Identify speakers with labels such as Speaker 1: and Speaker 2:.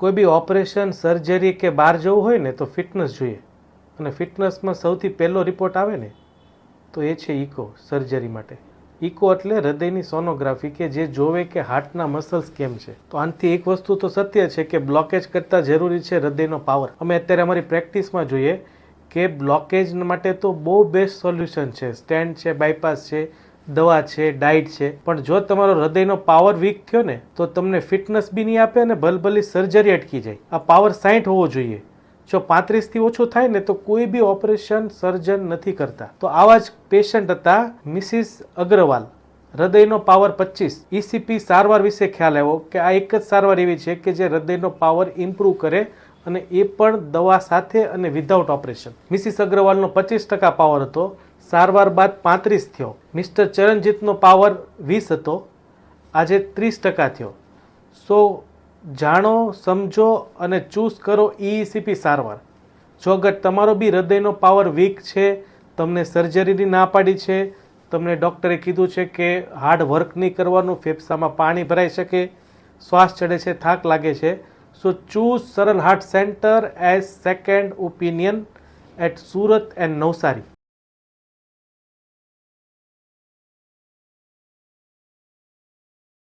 Speaker 1: કોઈ બી operation surgery કે બહાર જવું હોય ને તો ફિટનેસ જોઈએ. અને ફિટનેસમાં સૌથી પહેલો રિપોર્ટ આવે ને, તો એ છે ઇકો સર્જરી માટે. ઇકો એટલે હૃદયની સોનોગ્રાફી કે જે જોવે કે હાર્ટના મસલ્સ કેમ છે. તો આનાથી એક વસ્તુ તો સત્ય છે કે બ્લોકેજ કરતાં જરૂરી છે હૃદયનો પાવર અમે અત્યારે અમારી પ્રેક્ટિસમાં જોઈએ કે બ્લોકેજ માટે તો બહુ બેસ્ટ સોલ્યુશન છે. સ્ટેન્ડ છે બાયપાસ છે દવા છે, ડાયટ છે, પણ જો તમારો હૃદયનો પાવર વીક થયો ને, તો તમને ફિટનેસ બી નહીં આપે અને ભલભલી સર્જરી અટકી જાય. આ પાવર સાઠ હોવો જોઈએ. જો પાંત્રીસથી ઓછું થાય ને, તો કોઈ બી ઓપરેશન સર્જન નથી કરતા. તો આવા જ પેશન્ટ હતા મિસિસ અગ્રવાલ. હૃદયનો પાવર પચીસ. ઇસીપી સારવાર વિશે ખ્યાલ આવ્યો કે આ એક જ સારવાર એવી છે કે જે હૃદયનો પાવર ઇમ્પ્રૂવ કરે અને એ પણ દવા સાથે અને વિધાઉટ ઓપરેશન મિસિસ અગ્રવાલનો પચીસ ટકા પાવર હતો. સારવાર બાદ પાંત્રીસ થયો. મિસ્ટર ચરણજીતનો પાવર વીસ હતો. આજે ત્રીસ ટકા થયો. સો જાણો, સમજો અને ચૂઝ કરો ઈસીપી સારવાર. જો અગર તમારો બી હૃદયનો પાવર વીક છે, તમને સર્જરીની ના પાડી છે, તમને ડૉક્ટરે કીધું છે કે હાર્ડ વર્ક નહીં કરવાનું, ફેફસામાં પાણી ભરાઈ શકે, શ્વાસ ચડે છે, થાક લાગે છે, so choose Saral heart centre as second opinion at Surat and Navsari.